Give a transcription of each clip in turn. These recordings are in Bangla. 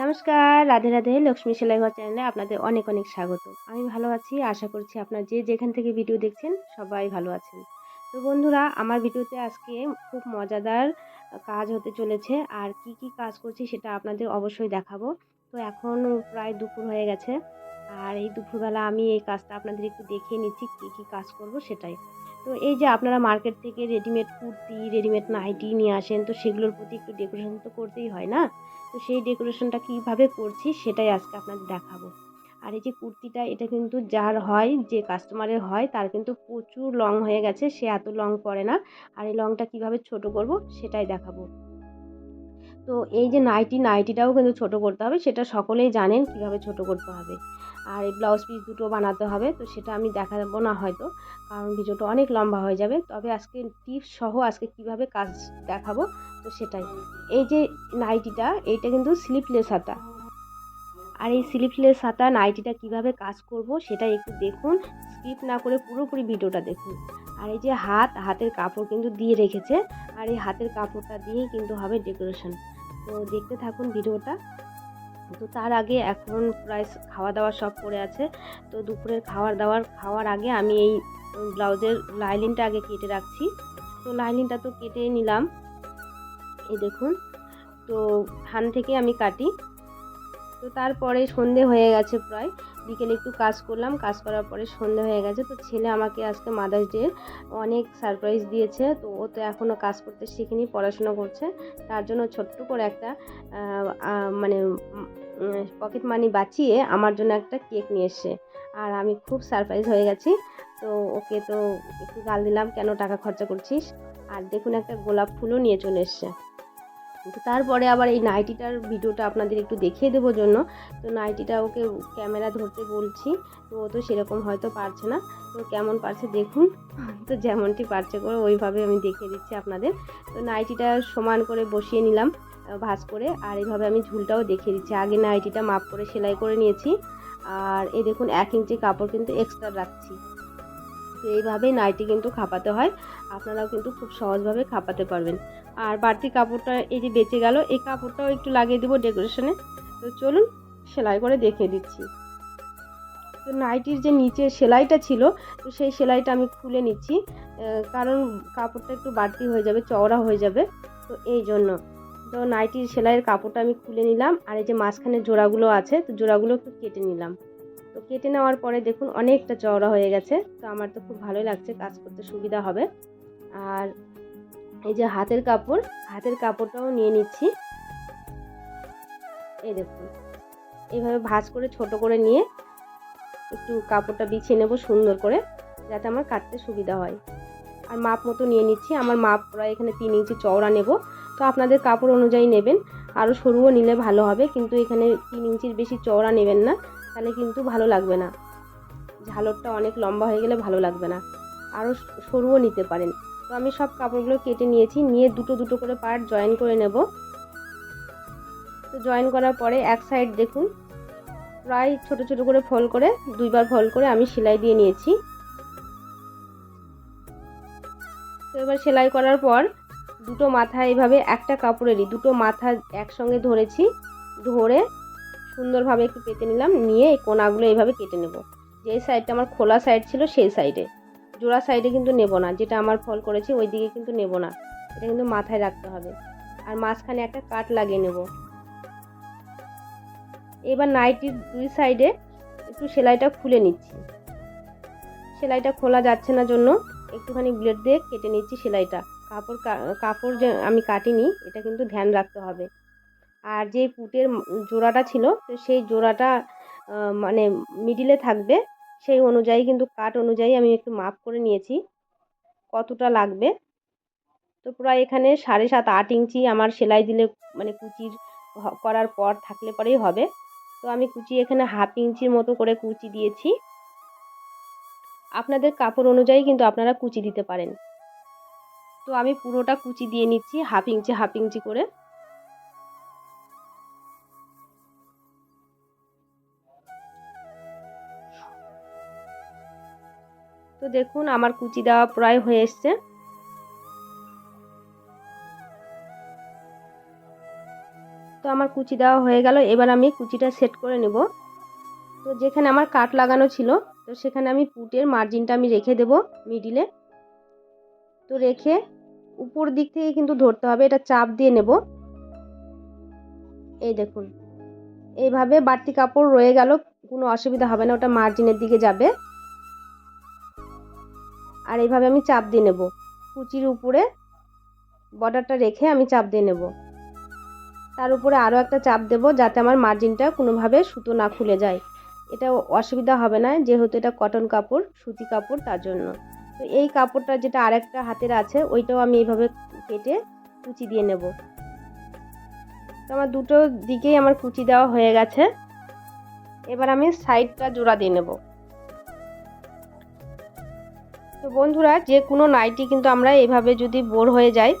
নমস্কার, রাধে রাধে, লক্ষ্মী সেলাই ঘর চ্যানেলে আপনাদের অনেক অনেক স্বাগত। আমি ভালো আছি, আশা করছি আপনার যে যেখান থেকে ভিডিও দেখছেন সবাই ভালো আছেন। তো বন্ধুরা, আমার ভিডিওতে আজকে খুব মজাদার কাজ হতে চলেছে। আর কি কি কাজ করছি সেটা আপনাদের অবশ্যই দেখাবো। তো এখন প্রায় দুপুর হয়ে গেছে। আর এই দুপুরবেলা আমি এই কাজটা আপনাদের একটু দেখিয়ে নিচ্ছি, কী কী কাজ করব সেটাই। তো এই যে আপনারা মার্কেট থেকে রেডিমেড কুর্তি রেডিমেড নাইটি নিয়ে আসেন, তো সেগুলোর প্রতি একটু ডেকোরেশন তো করতেই হয় না? তো সেই ডেকোরেশনটা কীভাবে করছি সেটাই আজকে আপনাদের দেখাবো। আর এই যে কুর্তিটা, এটা কিন্তু যার হয়, যে কাস্টমারের হয়, তার কিন্তু প্রচুর লং হয়ে গেছে, সে এত লং পরে না। আর এই লংটা কীভাবে ছোট করব সেটাই দেখাবো। তো এই যে নাইটি নাইটিটাও কিন্তু ছোট করতে হবে, সেটা সকলেই জানেন কীভাবে ছোট করতে হবে। আর এই ব্লাউজ পিস দুটো বানাতে হবে, তো সেটা আমি দেখাবো না হয়তো, কারণ ভিডিওটা অনেক লম্বা হয়ে যাবে। তবে আজকে টিপস সহ আজকে কীভাবে কাজ দেখাবো, তো সেটাই। এই যে নাইটিটা এইটা কিন্তু স্লিপলেস হাতা। আর এই স্লিপলেস হাতা নাইটিটা কীভাবে কাজ করব, সেটা একটু দেখুন স্কিপ না করে পুরোপুরি ভিডিওটা দেখুন। আর এই যে হাত, হাতের কাপড় কিন্তু দিয়ে রেখেছে, আর এই হাতের কাপড়টা দিয়েই কিন্তু হবে ডেকোরেশন তো দেখতে থাকুন ভিডিওটা। তো তার আগে এখন প্রায় খাওয়া দাওয়া সব পড়ে আছে। তো দুপুরের খাওয়ার দাওয়ার খাওয়ার আগে আমি এই ব্লাউজের লাইলিনটা আগে কেটে রাখছি। তো লাইলিনটা তো কেটে নিলাম। এই দেখুন। তো ধান থেকে আমি কাটি। তো তারপরে সন্ধে হয়ে গেছে প্রায়। বিকেলে একটু কাজ করলাম, কাজ করার পরে সন্ধে হয়ে গেছে। তো ছেলে আমাকে আজকে মাদার্স ডে অনেক সারপ্রাইজ দিয়েছে। তো ও তো এখনও কাজ করতে শিখিনি, পড়াশোনা করছে। তার জন্য ছোট্ট করে একটা মানে পকেট মানি বাঁচিয়ে আমার জন্য একটা কেক নিয়ে এসছে। আর আমি খুব সারপ্রাইজ হয়ে গেছি। তো ওকে তো একটু গাল দিলাম, কেন টাকা খরচা করছিস? আর দেখুন একটা গোলাপ ফুলও নিয়ে চলে এসছে। তো তারপরে আবার এই নাইটিটার ভিডিওটা আপনাদের একটু দেখিয়ে দেবো জন্য। তো নাইটিটা ওকে ক্যামেরা ধরতে বলছি, তো ও তো সেরকম হয়তো পারছে না। তো কেমন পারছে দেখুন, তো যেমনটি পারছে করে ওইভাবে আমি দেখিয়ে দিচ্ছি আপনাদের। তো নাইটিটা সমান করে বসিয়ে নিলাম ভাজ করে, আর এইভাবে আমি ঝুলটাও দেখিয়ে দিচ্ছি। আগে নাইটিটা মাপ করে সেলাই করে নিয়েছি, আর এই দেখুন এক ইঞ্চি কাপড় কিন্তু এক্সট্রা রাখছি। তো এইভাবেই নাইটি কিন্তু খাপাতে হয়। আপনারাও কিন্তু খুব সহজভাবে খাপাতে পারবেন। আর বাড়তি কাপড়টা এই যে বেঁচে গেল, এই কাপড়টাও একটু লাগিয়ে দেবো ডেকোরেশনে তো চলুন, সেলাই করে দেখিয়ে দিচ্ছি। তো নাইটির যে নিচের সেলাইটা ছিল, তো সেই সেলাইটা আমি খুলে নিচ্ছি। কারণ কাপড়টা একটু বাড়তি হয়ে যাবে, চওড়া হয়ে যাবে। তো এই জন্য। তো নাইটির সেলাইয়ের কাপড়টা আমি খুলে নিলাম। আর এই যে মাঝখানে জোড়াগুলো আছে, তো জোড়াগুলো একটু কেটে নিলাম। তো কেটে নেওয়ার পরে দেখুন অনেকটা চওড়া হয়ে গেছে। তো আমার তো খুব ভালোই লাগছে, কাজ করতে সুবিধা হবে। আর এই যে হাতের কাপড়, হাতের কাপড়টাও নিয়ে নিচ্ছি। এই দেখুন, এইভাবে ভাজ করে ছোট করে নিয়ে একটু কাপড়টা বিছিয়ে নেব সুন্দর করে, যাতে আমার কাটতে সুবিধা হয়। আর মাপ মতো নিয়ে নিচ্ছি, আমার মাপ প্রায় এখানে তিন ইঞ্চি চওড়া নেব। তো আপনাদের কাপড় অনুযায়ী নেবেন, আরও সরুও নিলে ভালো হবে, কিন্তু এখানে তিন ইঞ্চির বেশি চওড়া নেবেন না। তাহলে কিন্তু ভালো লাগবে না। ঝালরটা অনেক লম্বা হয়ে গেলে ভালো লাগবে না। আরও সরুও নিতে পারেন। তো আমি সব কাপড়গুলো কেটে নিয়েছি, নিয়ে দুটো দুটো করে পার্ট জয়েন করে নেব। তো জয়েন করার পরে এক সাইড দেখুন, প্রায় ছোট ছোট করে ফল করে দুইবার ফল করে আমি সেলাই দিয়ে নিয়েছি। তো এবার সেলাই করার পর দুটো মাথা এইভাবে একটা কাপড়েরই, দুটো মাথা একসঙ্গে ধরেছি, ধরে সুন্দরভাবে একটু পেতে নিলাম, নিয়ে এই কোনাগুলো এইভাবে কেটে নেব। যে সাইডটা আমার খোলা সাইড ছিল সেই সাইডে জোড়া সাইডে কিন্তু নেব না, যেটা আমার ফল করেছি ওই দিকে কিন্তু নেব না। এটা কিন্তু মাথায় রাখতে হবে। আর মাঝখানে একটা কাট লাগিয়ে নেব। এবার নাইটির দুই সাইডে একটু সেলাইটা খুলে নিচ্ছি। সেলাইটা খোলা যাচ্ছে না জন্য একটুখানি ব্লেড দিয়ে কেটে নিচ্ছি সেলাইটা। কাপড় কাপড় যে, আমি কাটিনি, এটা কিন্তু ধ্যান রাখতে হবে। আর যে পুটের জোড়াটা ছিল, তো সেই জোড়াটা মানে মিডিলে থাকবে। সেই অনুযায়ী কিন্তু কাট অনুযায়ী আমি একটু মাপ করে নিয়েছি, কতটা লাগবে। তো প্রায় এখানে সাড়ে সাত আট ইঞ্চি আমার সেলাই দিলে মানে কুচির করার পর থাকলে পরেই হবে। তো আমি কুচি এখানে হাফ ইঞ্চির মতো করে কুচি দিয়েছি। আপনাদের কাপড় অনুযায়ী কিন্তু আপনারা কুচি দিতে পারেন। তো আমি পুরোটা কুচি দিয়ে নিচ্ছি, হাফ ইঞ্চি হাফ ইঞ্চি করে। তো দেখুন, আমার কুচি দেওয়া প্রায় হয়ে এসছে। তো আমার কুচি দেওয়া হয়ে গেল, এবার আমি কুচিটা সেট করে নেব। তো যেখানে আমার কাট লাগানো ছিল, তো সেখানে আমি পুটের মার্জিনটা আমি রেখে দেব মিডিলে তো রেখে উপর দিক থেকে কিন্তু ধরতে হবে, এটা চাপ দিয়ে নেব। এই দেখুন, এইভাবে বাড়তি কাপড় রয়ে গেল, কোনো অসুবিধা হবে না, ওটা মার্জিনের দিকে যাবে। আর এইভাবে আমি চাপ দিয়ে নেব। কুচির উপরে বর্ডারটা রেখে আমি চাপ দিয়ে নেব। তার উপরে আরও একটা চাপ দেব যাতে আমার মার্জিনটা কোনোভাবে সুতো না খুলে যায়। এটা অসুবিধা হবে না, যেহেতু এটা কটন কাপড়, সুতি কাপড় তার জন্য। তো এই কাপড়টা যেটা আরেকটা হাতের আছে, ওইটাও আমি এইভাবে কেটে কুচি দিয়ে নেব। তো আমার দুটো দিকেই আমার কুচি দেওয়া হয়ে গেছে। এবার আমি সাইডটা জোড়া দিয়ে নেব। তো বন্ধুরা, যে কোনো নাইটি কিন্তু আমরা এভাবে যদি বোর হয়ে যাই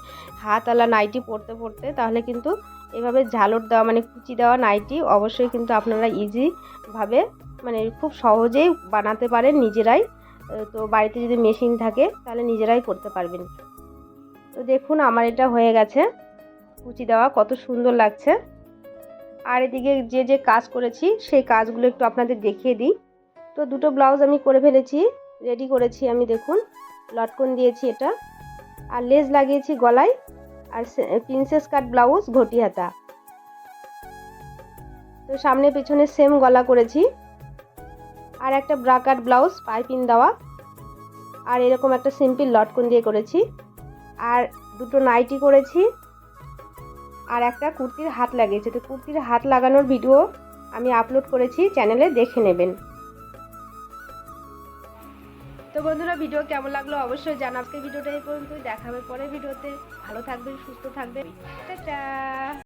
হাতওয়ালা নাইটি পরতে পরতে, তাহলে কিন্তু এভাবে ঝালর দেওয়া মানে কুচি দেওয়া নাইটি অবশ্যই কিন্তু আপনারা ইজিভাবে মানে খুব সহজেই বানাতে পারেন নিজেরাই। তো বাড়িতে যদি মেশিন থাকে, তাহলে নিজেরাই করতে পারবেন। তো দেখুন, আমার এটা হয়ে গেছে। কুচি দেওয়া কত সুন্দর লাগছে। আর এদিকে যে যে কাজ করেছি, সেই কাজগুলো একটু আপনাদের দেখিয়ে দিই। তো দুটো ব্লাউজ আমি করে ফেলেছি। রেডি করেছি আমি, দেখুন। লটকন দিয়েছি এটা। আর লেজ লাগিয়েছি গলায়। আর প্রিন্সেস কাট ব্লাউজ ঘটি হাতা। তো সামনে, পেছনে সেম গলা করেছি। আর একটা ব্রাকাট ব্লাউজ পাইপিন দেওয়া। আর এরকম একটা সিম্পল লটকন দিয়ে করেছি। আর দুটো নাইটি করেছি। আর একটা কুর্তির হাত লাগিয়েছি। তো কুর্তির হাত লাগানোর ভিডিও আমি আপলোড করেছি চ্যানেলে দেখে নেবেন। তো বন্ধুরা ভিডিও কেমন লাগল অবশ্যই জানাবকে ভিডিওটা এই পর্যন্তই। দেখাবে পরে ভিডিওতে ভালো থাকবেন, সুস্থ থাকবেন। টাটা!